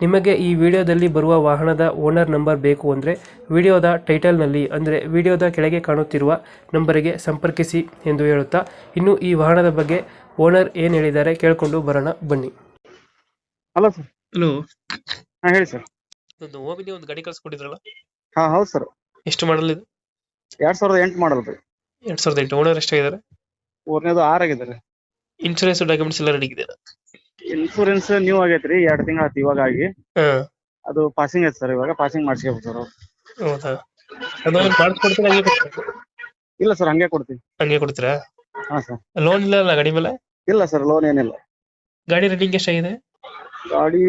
ನಿಮಗೆ ಈ ವಿಡಿಯೋದಲ್ಲಿ ಬರುವ ವಾಹನದ ಓನರ್ ನಂಬರ್ ಬೇಕು ಅಂದರೆ ವಿಡಿಯೋದ ಟೈಟಲ್ನಲ್ಲಿ ಅಂದರೆ ವಿಡಿಯೋದ ಕೆಳಗೆ ಕಾಣುತ್ತಿರುವ ನಂಬರಿಗೆ ಸಂಪರ್ಕಿಸಿ ಎಂದು ಹೇಳುತ್ತಾ ಇನ್ನು ಈ ವಾಹನದ ಬಗ್ಗೆ ಓನರ್ ಏನು ಹೇಳಿದ್ದಾರೆ ಕೇಳಿಕೊಂಡು ಬರೋಣ ಬನ್ನಿ. Hello sir. ಹಲೋ. ಹಾ ಹೇಳಿ ಸರ್. ಒಂದು ಓಮಿನಿ ಒಂದು ಗಾಡಿ ಕಳ್ಸ್ಕೊಟ್ಟಿದ್ರಲ್ಲ? ಹಾ ಹೌದು ಸರ್. ಎಷ್ಟು ಮಾಡಲ್ ಇದು? ಎರಡ್ ಸಾವಿರದ ಎಂಟು ಮಾಡಲ್ ರೀ. ಎರಡ್ ಸಾವಿರದ ಎಂಟು. ಓನರ್ ಎಷ್ಟಾಗಿದ್ದಾರೆ? ಮೂರನೇದು ಆರ್ ಆಗಿದೆ ರೀ ಇನ್ಶೂರೆನ್ಸ್ ಡಾಕ್ಯುಮೆಂಟ್ಸ್ ಎಲ್ಲ ರೆಡಿ ಇದೆ ಇನ್ಸೂರೆನ್ಸ್ ನ್ಯೂ ಆಗೈತ್ರಿ ಎರಡ್ ತಿಂಗಳ ಆಯ್ತು ಇವಾಗ ಆಗಿ ಅದು ಪಾಸಿಂಗ್ ಐತೆ ಸರ್ ಇವಾಗ ಪಾಸಿಂಗ್ ಮಾಡಿಸ್ಕೋಬೇಕು ಸರ್ ಹೌದಾ? ಅದು ಮಾಡಿಸ್ಕೊಡ್ತೀರಾ ಹಂಗೆ ಕೊಡ್ತೀರಾ? ಇಲ್ಲ ಸರ್ ಹಂಗೆ ಕೊಡ್ತೀವಿ. ಹಂಗೆ ಕೊಡ್ತೀರಾ? ಹಾ ಸರ್ ಲೋನ್ ಇಲ್ಲ ಅಲ್ಲ ಗಾಡಿ ಮೇಲೆ? ಇಲ್ಲ ಸರ್ ಲೋನ್ ಏನಿಲ್ಲ. ಗಾಡಿ ರನ್ನಿಂಗ್ ಎಷ್ಟಾಗಿದೆ ಗಾಡಿ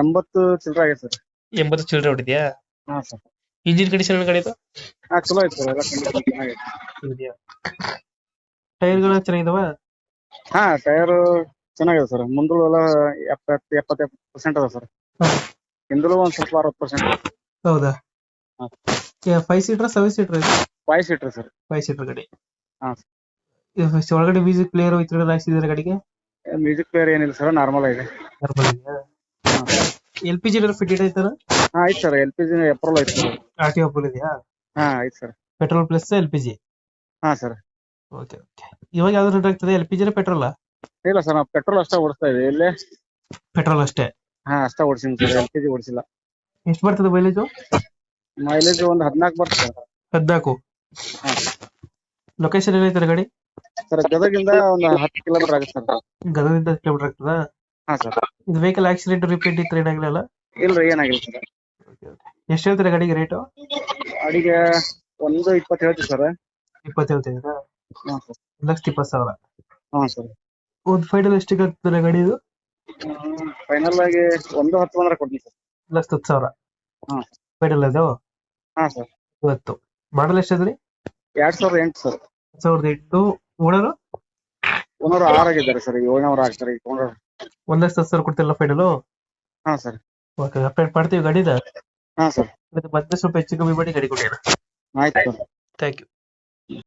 ಎಂಬತ್ತು ಚಿಲ್ಲರೆ ಆಗೈತೆ ಸರ್ ಎಂಬತ್ತು ಚಿಲ್ಲರೆ ಹೊಡಿದ್ಯಾ? ಹಾ ಸರ್ ಇಂಜಿನ್ ಕಂಡೀಷನ್ ಗಾಡಿ ಹಾ ಚಲೋ ಐತೆ ಸರ್ ಎಲ್ಲ ಕಂಡೀಷನ್ ಚೆನ್ನಾಗೈತೆ ಟೈರ್ಗಳು ಚೆನ್ನಾಗಿದಾವ? ಹಾ ಟೈರ್ ಚೆನ್ನಾಗಿದೆ ಸರ್. ಮುಂದಲು ಎಲ್ಲ ಎಪ್ಪತ್ತು ಎಪ್ಪತ್ತು ಪರ್ಸೆಂಟ್ ಅದ ಸರ್. ಹಿಂದಲು ಒಂದ್ ಸ್ವಲ್ಪ ಅರವತ್ತು ಪರ್ಸೆಂಟ್ ಹೌದಾ? ಹಾ. Five seater seven seater five seater sir. Five seater ಗಾಡಿ. ಹಾ. ಇದು ಒಳಗಡೆ ಮ್ಯೂಸಿಕ್ ಪ್ಲೇಯರ್ ಈ ತರ ಹಾಕ್ಸಿದ್ರೆ ಗಾಡಿಗೆ? ಮ್ಯೂಸಿಕ್ ಪ್ಲೇಯರ್ ಏನಿಲ್ಲ ಸರ್ ನಾರ್ಮಲ್ ಆಗಿದೆ. ಎಲ್ ಪಿ ಜಿ ಫಿಟೆಡ್ ಐತಾರ ಹಾ ಆಯ್ತು sir. L P G April sir. R T ಇದೆಯಾ? ಹಾ ಆಯ್ತು sir. Petrol plus L P G ಹಾ ಸರ್. ಓಕೆ ಓಕೆ ಇವಾಗ ಯಾವ್ದು ರೇಟ್ ಆಗ್ತದೆ? ಎಲ್ ಪಿ ಜಿ ಪೆಟ್ರೋಲ್ ಇಲ್ಲ ಸರ್ ನಾವು ಪೆಟ್ರೋಲ್ ಅಷ್ಟೇ ಓಡಿಸ್ತಾ ಇದ್ದೀವಿ ಇಲ್ಲೇ? ಪೆಟ್ರೋಲ್ ಅಷ್ಟೇ? ಹಾ ಅಷ್ಟೇ ಓಡಿಸಿನಿ ಸರ್ ಎಲ್ ಪಿ ಜಿ ಓಡಿಸಿಲ್ಲ. ಎಷ್ಟು ಬರ್ತದೆ ಮೈಲೇಜು ಮೈಲೇಜ್ ಒಂದು ಹದಿನಾಲ್ಕು ಬರ್ತದೆ ಹದಿನಾಲ್ಕು? ಹಾ. ಲೊಕೇಶನ್ ಏನೈತಾರೆ ಗಾಡಿ? ಸರ್ ಗದಗಿಂದ ಒಂದು ಹತ್ತು ಕಿಲೋಮೀಟರ್ ಆಗುತ್ತೆ ಸರ್. ಗದಗದಿಂದ ಕಿಲೋಮೀಟರ್ ಆಗ್ತದಾ? ಹಾ ಸರ್. ಇದು ವೆಹಿಕಲ್ ಆಕ್ಸಿಡೆಂಟ್ ರಿಪೀಟ್ ಇತ್ತು ಏನಾಗಿಲ್ಲ ಇಲ್ರಿ ಏನಾಗಿಲ್ಲ ಸರ್. ಎಷ್ಟು ಹೇಳ್ತಾರೆ ಗಾಡಿಗೆ ರೇಟು ಅಡಿಗೆ ಒಂದು ಇಪ್ಪತ್ತು ಹೇಳ್ತೀವಿ ಸರ್. ಇಪ್ಪತ್ತು ಹೇಳ್ತಿದ್ದೀರಾ ಹಾಂ ಸರ್. ಒಂದು ಲಕ್ಷದ ಇಪ್ಪತ್ತು ಸಾವಿರ. ಹಾಂ ಸರ್. ಒಂದು ಫೈನಲ್ ಎಷ್ಟಿಗೆ ಆಗ್ತದೆ ಗಾಡಿ ಇದು ಫೈನಲ್ ಆಗಿ ಒಂದು ಹತ್ತು ಬಂದ್ರೆ ಕೊಡ್ತೀನಿ ಸರ್. ಲಕ್ಷದ ಹತ್ತು ಸಾವಿರ. ಹಾ. ಫೈನಲ್ ಅದು? ಹಾ ಸರ್. ಇವತ್ತು. ಮಾಡಲ್ ಎಷ್ಟಿದ್ರಿ? ಎರಡ್ ಸಾವಿರದ ಎಂಟು ಸರ್. ಸಾವಿರದ ಎಂಟು. ಓನರು? ಓನರ್ ಆರು ಆಗಿದ್ದಾರೆ ಸರ್. ಏಳ್ನೂರು ಆಗ್ತಾರೆ. ಈಗ ಓನರ್. ಒಂದ್ ಲಕ್ಷದ ಹತ್ತು ಸಾವಿರ ಕೊಡ್ತಿಲ್ಲ ಫೈನಲು ಹಾ ಸರ್. ಓಕೆ ಅಪ್ಡೇಟ್ ಮಾಡ್ತೀವಿ ಗಾಡಿದ? ಹಾ ಸರ್. ಮತ್ತೆ ಮತ್ತೆ ಸ್ವಲ್ಪ ಹೆಚ್ಚು ಕಮ್ಮಿ ಮಾಡಿ ಗಾಡಿ ಕೊಡಿ ಆಯ್ತು ಸರ್. Thank you